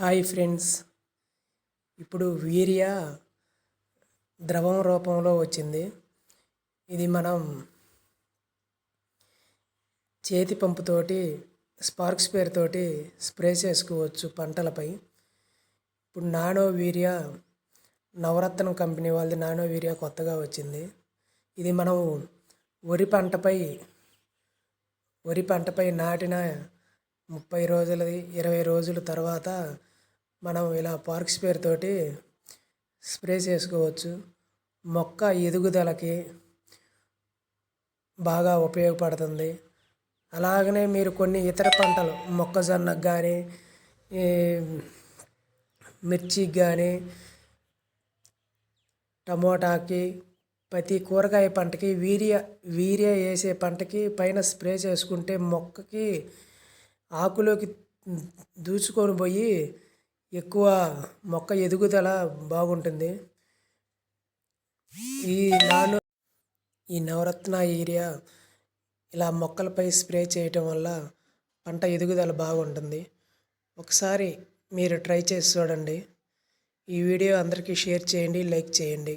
Hi friends. ఇప్పుడు వీర్య ద్రవం రూపంలో వచ్చింది. ఇది మనం చేతి పంపుతోటి స్పార్క్ స్పేర్తోటి స్ప్రే చేసుకోవచ్చు పంటలపై. ఇప్పుడు నానో వీర్య నవరత్నం కంపెనీ వాళ్ళది నానో వీర్య కొత్తగా వచ్చింది. ఇది మనం వరి పంటపై వరి పంటపై నాటిన ముప్పై రోజులది ఇరవై రోజుల తర్వాత మనం ఇలా పార్క్ స్పేర్ తోటి స్ప్రే చేసుకోవచ్చు. మొక్క ఎదుగుదలకి బాగా ఉపయోగపడుతుంది. అలాగనే మీరు కొన్ని ఇతర పంటలు మొక్కజొన్నకు కానీ మిర్చికి కానీ టమోటాకి ప్రతి కూరగాయ పంటకి వీర్య వీర్య వేసే పంటకి పైన స్ప్రే చేసుకుంటే మొక్కకి ఆకులోకి దూచుకొని పోయి ఎక్కువ మొక్క ఎదుగుదల బాగుంటుంది. ఈ నాను ఈ నవరత్న ఏరియా ఇలా మొక్కలపై స్ప్రే చేయటం వల్ల పంట ఎదుగుదల బాగుంటుంది. ఒకసారి మీరు ట్రై చేసి చూడండి. ఈ వీడియో అందరికీ షేర్ చేయండి లైక్ చేయండి.